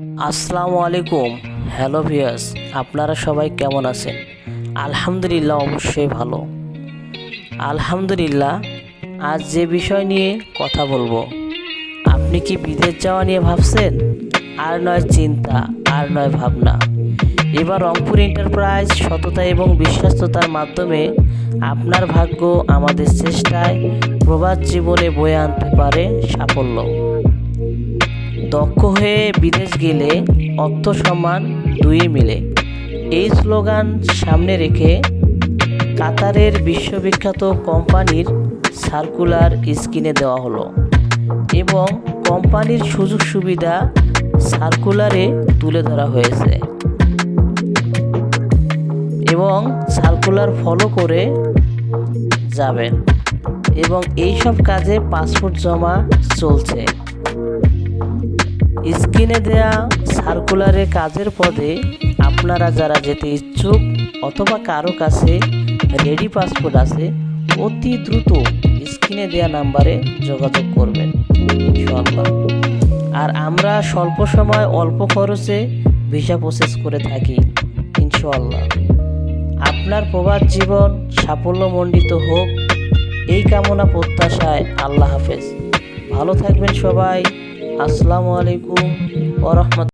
আসসালামু আলাইকুম। হ্যালো ভিয়াস আপনারা সবাই কেমন আছেন? আলহামদুলিল্লাহ অবশ্যই ভালো। আলহামদুলিল্লাহ, আজ যে বিষয় নিয়ে কথা বলব, আপনি কি বিদেশ যাওয়া নিয়ে ভাবছেন? আর নয় চিন্তা, আর নয় ভাবনা। এবার রংপুর এন্টারপ্রাইজ সততা এবং বিশ্বস্ততার মাধ্যমে আপনার ভাগ্য আমাদের চেষ্টায় প্রবাস জীবনে বয়ে আনতে পারে সাফল্য। দক্ষ হয়ে বিদেশ গেলে অর্থ সম্মান দুই মিলে। এই স্লোগান সামনে রেখে কাতারের বিশ্ববিখ্যাত কোম্পানির সার্কুলার স্ক্রিনে দেওয়া হলো এবং কোম্পানির সুযোগ সুবিধা সার্কুলারে তুলে ধরা হয়েছে এবং সার্কুলার ফলো করে যাবেন এবং এই সব কাজে পাসপোর্ট জমা চলছে। স্ক্রিনে দেয়া সার্কুলারে কাজের পদে আপনারা যারা যেতে ইচ্ছুক অথবা কারও কাছে রেডি পাসপোর্ট আছে, অতি দ্রুত স্ক্রিনে দেয়া নাম্বারে যোগাযোগ করবেন, ইনশাআল্লাহ। আর আমরা স্বল্প সময়, অল্প খরচে ভিসা প্রসেস করে থাকি, ইনশাআল্লাহ। আপনার প্রবাদ জীবন সাফল্যমণ্ডিত হোক, এই কামনা প্রত্যাশায় আল্লাহ হাফেজ। ভালো থাকবেন সবাই। আসসালামু আলাইকুম ওরহমত